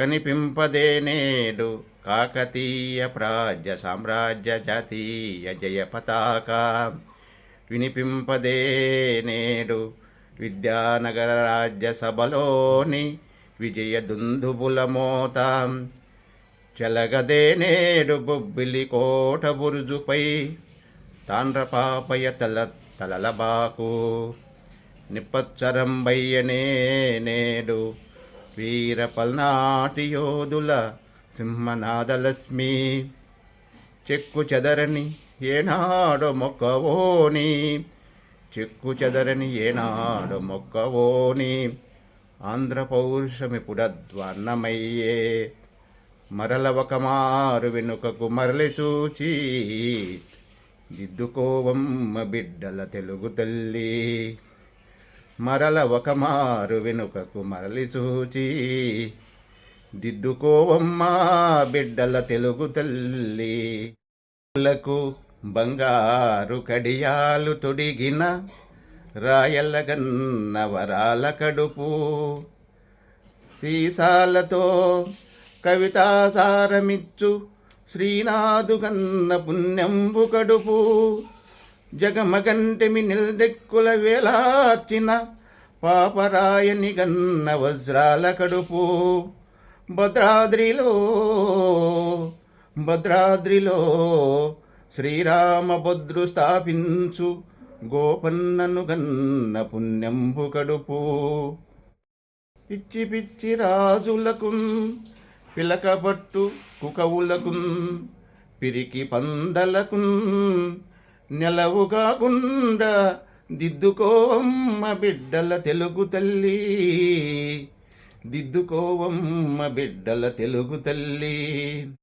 కనిపింపదేనేడు కాకతీయ ప్రాజ్య సామ్రాజ్య జాతీయ జయ పతాక. వినిపింపదేనేడు విద్యానగర రాజ్యసభలోని విజయ దుందుబుల మోత చెలగదేనేడు బొబ్బిలి కోట బురుజుపై తాండ్రపాపయ తల తలలబాకు. నిప్పచ్చరంబయ్యనే నేడు వీర పల్నాటి యోధుల సింహనాదలక్ష్మి చెక్కు చెదరని ఏనాడు మొక్కవోని. చెక్కు చెదరని ఏనాడు మొక్కవోని. ఆంధ్ర పౌరుషమిపుడద్వర్ణమయ్యే మరల ఒక మారు వెనుకకు మరలి సూచి దిద్దుకోవమ్మ బిడ్డల తెలుగు తల్లి. మరల ఒక మారు వెనుకకు మరలి సూచి దిద్దుకోవమ్మా బిడ్డల తెలుగు తల్లి. లకు బంగారు కడియాలు తొడిగిన రాయల్లగన్న వరాల కడుపు. సీసాలతో కవితాసారమిచ్చు శ్రీనాథు కన్న పుణ్యంబు కడుపు. జగమగంటిమి నిల్దెక్కుల వేలాచిన పాపరాయని గన్న వజ్రాల కడుపు. భద్రాద్రిలో భద్రాద్రిలో శ్రీరామభద్రు స్థాపించు గోపన్నను గన్న పుణ్యంబు కడుపు. పిచ్చి పిచ్చి రాజులకు పిలకబట్టు కుకవులకు పిరికి పందలకు నెలవుగాకుండా దిద్దుకోవమ్మ బిడ్డల తెలుగు తల్లి. దిద్దుకోవమ్మ బిడ్డల తెలుగు తల్లి.